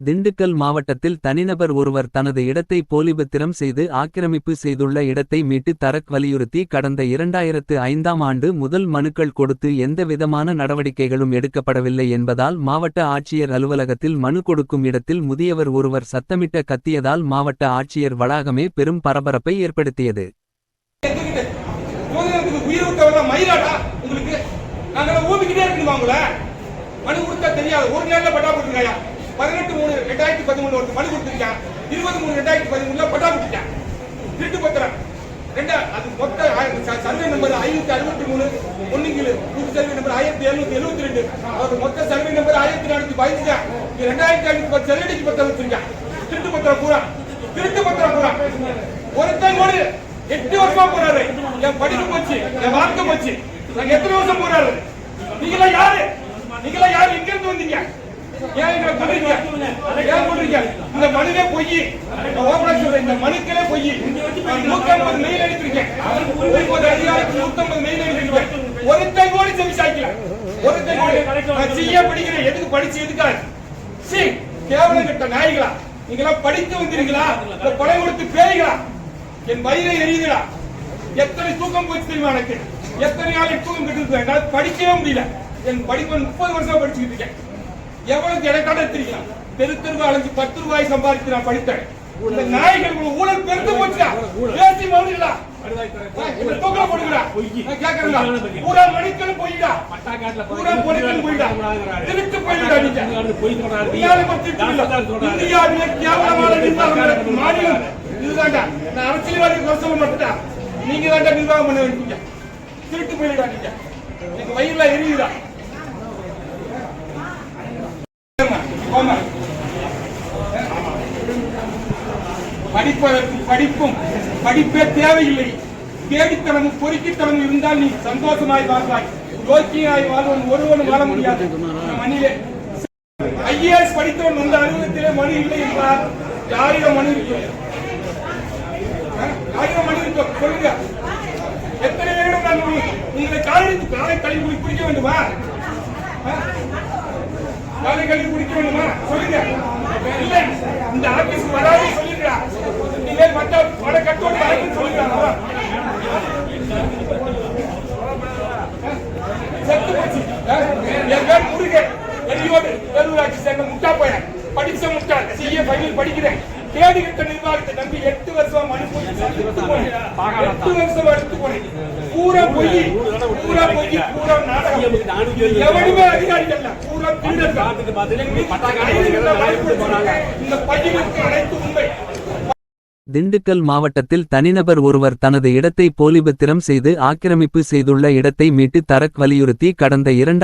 திண்டுக்கல் மாவட்டத்தில் தனிநபர் ஒருவர் தனது இடத்தை போலிபத்திரம் செய்து ஆக்கிரமிப்பு செய்துள்ள இடத்தை மீட்டு தரக் வலியுறுத்தி கடந்த இரண்டாயிரத்து ஐந்தாம் ஆண்டு முதல் மனுக்கள் கொடுத்து எந்தவிதமான நடவடிக்கைகளும் எடுக்கப்படவில்லை என்பதால் மாவட்ட ஆட்சியர் அலுவலகத்தில் மனு கொடுக்கும் இடத்தில் முதியவர் ஒருவர் சத்தமிட்ட கத்தியதால் மாவட்ட ஆட்சியர் வளாகமே பெரும் பரபரப்பை ஏற்படுத்தியது. மனு கொடுத்தா தெரியாது. ஒரு நேரில் பட்டா கொடுத்துருக்காயா பதிமூணு ஒரு மனு கொடுத்துருக்கேன். இருபது மூணு ரெண்டாயிரத்தி பதிமூணுல பட்டா கொடுத்துட்டேன் திருட்டு பத்திரம். ரெண்டா அது மொத்த சர்வே நம்பர் ஐநூத்தி அறுபத்தி மூணு ஒண்ணுங்கிலு புது சர்வே நம்பர் ஆயிரத்தி எழுநூத்தி எழுபத்தி ரெண்டு. அவர் மொத்த சர்வே நம்பர் ஆயிரத்தி நானூத்தி பதினஞ்சுதான் இது ரெண்டாயிரத்தி ஐநூத்தி பத்து சர்வேடிக்கு பத்திரம் வச்சிருக்கேன். திருட்டு பத்திரம் பூரா. திருட்டு பத்திரம் பூரா. ஒருத்தன் ஒரு எட்டு வருஷமா போறாரு. என் படிப்பு போச்சு என் வாழ்க்கை போச்சு. நாங்க எத்தனை வருஷம் போறாரு? நீங்களா யாரு? நீங்களா யாரு? எங்க இருந்து வந்தீங்க? ஏன் எங்களை கொல்றீங்க இந்த மனுவே பொய். நான் சொல்றேன் இந்த மனுக்களே பொய். நூத்தம்பது மெயில் அனுப்பியிருக்கேன். ஒன்பது அதிகாரிக்கு நூத்தம்பது மெயில் அனுப்பியிருக்கேன். ஒருத்தன் கூட செவி சாய்க்கல ஒருத்தன் கூட. நான் செய்ய படிக்கிறேன். எதுக்கு படிச்சு எதுக்காக? சி கேவலம் கட்ட நாய்களா? நீங்களா படித்து வந்தீங்களா இந்த கொலை கொடுத்து பேய்களா? என் வயிறை எரியுதுடா. எத்தனை தூக்கம் போச்சு தெரியுமா எனக்கு? எத்தனை நாளைக்கு தூக்கம் கட்டு என்னால் படிக்கவே முடியல. என் படிப்பு முப்பது வருஷம் படிச்சுக்கிட்டு இருக்கேன். எவ்வளவு எனக்கான தெரியும்? தெரு தெருவா பத்து ரூபாய் சம்பாதித்து நான் படித்தேன் இந்த நாய்கள் ஊழல் பெருந்து போச்சுடா. பேசி மௌனிகளா தூக்கம் போடுங்கடா நான் பூரா மணிக்கணும் போயிடா பூரா பொலிக்கணும் போயிடா திருட்டு போயிடா நீங்க. இந்தியாவிலே கேவலமான நிர்வாகம் மாநிலம். இதுதான்டா. நான் அரசியல்வாதி குறை சொல்ல நீங்க தான்டா நிர்வாகம் பண்ண வேண்டிய திருட்டு போயிடா நீங்க. எங்க வயிறுல எரியுதா போமா. படிப்பதற்கு படிப்பும் படிப்பே தேவையில்லை. தேடித்தனமும் பொறுக்கித்தனமும் இருந்தால் நீ சந்தோஷமாய் வாழ்வாய். யோக்கியாய் வாழ்வன் ஒருவனும் வாழ முடியாது. இந்த ஐஏஎஸ் படித்தவன் வந்த அலுவலகத்திலே மனு இல்லை என்றால் யாரிடம் மணி இருக்கும் யாரிடம் மணி இருக்கும் சொல்லுங்க. எத்தனை பேரிடம் நான் உங்களை காலை காலை கழிவு குடிக்க வேண்டுமா? அஹ்? காலை கழுவி குடிக்க வேண்டுமா? சொல்லுங்க. இல்ல இந்த ஆபீஸ்க்கு வராது சொல்லிடுறா நீங்க மத்த பட கட்டோட வரைக்கும் சொல்லிடுறாங்க செத்து போச்சு. என் பேர் முருகன். எரியோடு பேரூராட்சி சேர்ந்த முட்டா பையன். படிச்ச முட்டா. சிஏ ஃபைனல் படிக்கிறேன். கேடு கட்ட நிர்வாகத்தை நம்பி எட்டு வருஷம் போனேன். எட்டு வருஷம் எடுத்து போனேன். பூரா பொய். எவனுமே அதிகாரிகள். பூரா. இந்த பையனுக்கு அனைத்து உண்மை. திண்டுக்கல் மாவட்டத்தில் தனிநபர் ஒருவர் தனது இடத்தை போலிபத்திரம் செய்து ஆக்கிரமிப்பு செய்துள்ள இடத்தை மீட்டு தரக் வலியுறுத்தி கடந்த இரண்டாயிரத்து